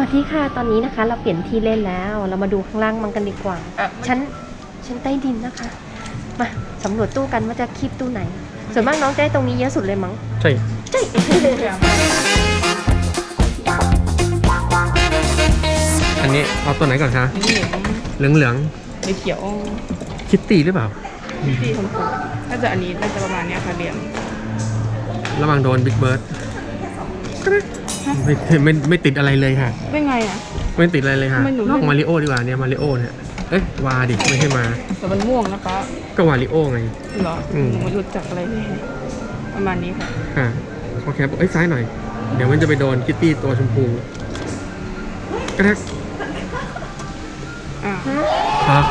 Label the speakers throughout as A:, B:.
A: วัสดีค่ะ ตอนนี้นะคะ เราเปลี่ยนที่เล่นแล้ว เรามาดูข้างล่างมันกันดีกว่า
B: อะ
A: ชั้น ชั้นใต้ดินนะคะ มาสำรวจตู้กันว่าจะคีบตู้ไหน ส่วนมากน้องจะได้ตรงนี้เยอะสุดเลยมั้ง
C: ใช่
A: ใช่
C: อันนี้เอาตัวไหนก่อนคะ
B: นี่
C: เหลืองเหลือง
B: มีเขียว
C: ๆคิตตี้หรือเปล่า
B: ที่ชมพูน่าจะอันนี้น่าจะประมาณเนี้ยค่ะเหลี่ยม
C: ระวังโดนบิ๊กเบิร์ด ไม่ไม่ไม่ติดอะไรเลยค่ะ
B: ได้ไงอะ
C: ไม่ติดอะไรเลยค่ะ
B: ทำไมหนูไม่
C: มาริโอดีกว่าเนี่ยมาริโอเนี่ยเอ๊ะวาดิไม่ใช่มา
B: แต่มันม่วงนะคะ
C: ก็วาริโอไง
B: เหรอ
C: อืม
B: หนูไม่รู้จักอะไรเลยประมาณนี้ค่ะ
C: ค่ะโอเคเอ้ยซ้ายหน่อย เดี๋ยวมันจะไปโดนคิตตี้ตัวชมพูกระแทก
B: อ่า
C: ฮะ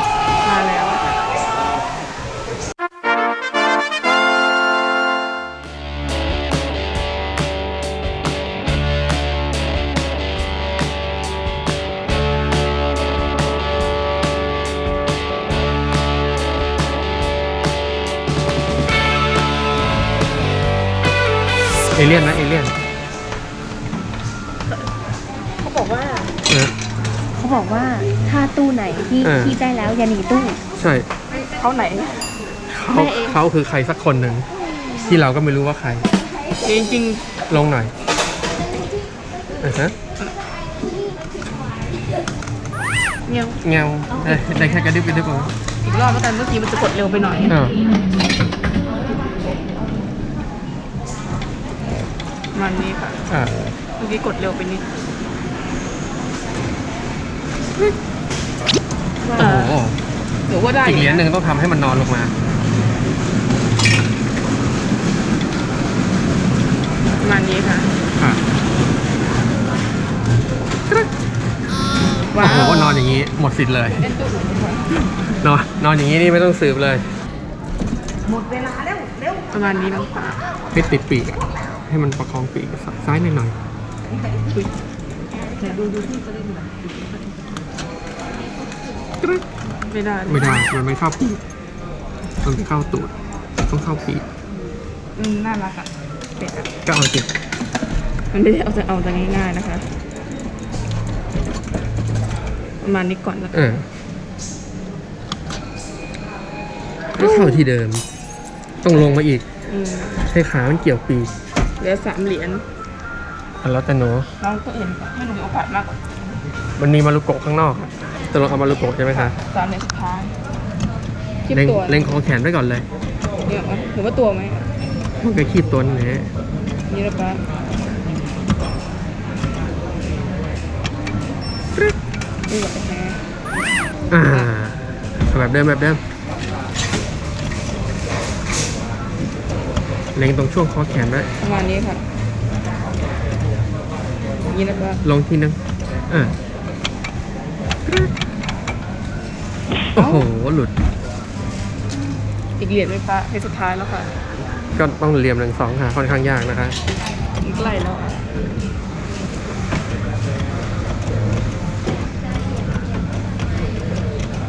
C: เอเลี่ยนนะเอเลี่ยน
A: เขาบอกว่า
C: เออ
A: เขาบอกว่าถ้าตู้ไหนที่
C: เออ
A: คีบได้แล้วอย่าหนีตู้
C: ใช่
B: เขาไหน
C: เขา
A: แม่เอง
C: เขาคือใครสักคนหนึ่งที่เราก็ไม่รู้ว่าใคร
B: จริง
C: ลงหน่อยอะฮะ
B: ๆเงี้ย
C: เงาได้ได้แค่กระดิบกระดิบเอง
B: อีกรอบแล้วกันเมื่อกี้มันจะกดเร็วไปหน่อย
C: อ้า
B: ประมาณนี้ค่ะ
C: อ่า
B: เมื่อกี้กดเร็วไปนิด
C: โอ้โห
B: หรือว่าได้
C: อีกเหรียญหนึ่งต้องทำให้มันนอนลงมา
B: ประมาณนี้ค่ะ
C: ค่ะ
B: ว้า
C: โอ้
B: ว
C: โหนอนอย่างนี้หมดสิทธิ์เลย
B: เล่นตัวอื่นดีกว่าน
C: อนนอนอย่างนี้นี่ไม่ต้องสืบเลย
B: ประมาณนี้น้องฟ้า
C: ให้ติดปีกอะ ให้มันประคองปีกซซ้ายหน่อยหน่อย
B: อุ๊ยไม่ได้
C: ไม่ได้ มันไม่เข้าปีกมันไม่เข้าตูด ต้องเข้าปีก
B: อืมน่ารักอะเป็ดอะ
C: ก็เอาเจ็บ
B: มันไม่ได้เอาแต่เอาแต่ง่ายๆนะคะ ประมาณนี้ก่อนแล้ว
C: เออก็เข้าที่เดิม ต้องลงมาอีก
B: อืม
C: ให้ขามันเกี่ยวปีก
B: เห ลือสามเหรียญ
C: อันแล้วแต่หนู
B: น้องก็เห็นไม่หนูมีโอกาสมากกว่า
C: มันมีมารุโกะข้างนอกอะตกลงเอามารุโกะใช่ไหมคะ
B: สามเหรียญสุดท้ายคลิป
C: เล็ง
B: ตัว
C: เล็งคอแขนไว้ก่อนเลย
B: เนี่ยเหรอหรือว่าตัวไหม
C: มันก็คีบตัวนั่นแหละ
B: นี่นะป้านี่แบบแฮะ
C: อ่าเอาแบบเดิมแบบเดิม เล็งตรงช่วงคอแขนไว้
B: ประมาณนี้ค่ะนี่นะป้า
C: ลงทีนึงเออโอ้โห หลุด
B: อีกเหรียญไหมป้าเหรียญสุดท้ายแล้วค่ะ
C: ก็ต้องเรียมหนึ่งสองค่ะ ค่อนข้างยากนะคะ
B: มันใกล้แล้วอะ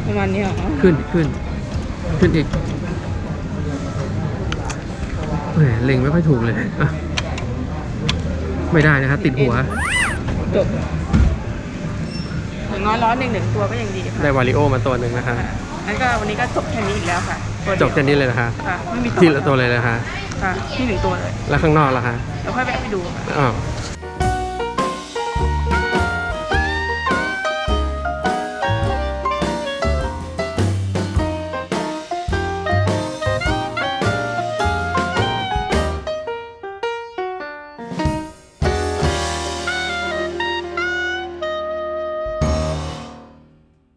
B: ประมาณนี้เหรอ
C: ขึ้นขึ้น ขึ้นอีกแหมเล็งไม่ค่อยถูกเลยอะไม่ได้นะคะติดหัว
B: จบอย่างน้อยร้อยหนึ่งหนึ่งตัวก็ยังดีค่ะ
C: ได้วาริโอมาตัวหนึ่งนะคะ
B: ค่ะงั้นก็วันนี้ก็จบแค่นี้อีกแล้วค่ะตัวเดี
C: จ
B: ยว
C: บแค่นี้เลยนะคะ
B: ค่ะไม่มี
C: ที่ละตัวเลยนะคะ
B: ค่ะที่หนึ่งตัวเลย
C: แล้วข้างนอกล่ะคะ
B: แล้วค่อยแวะไปดูค่ะ
C: อ้าว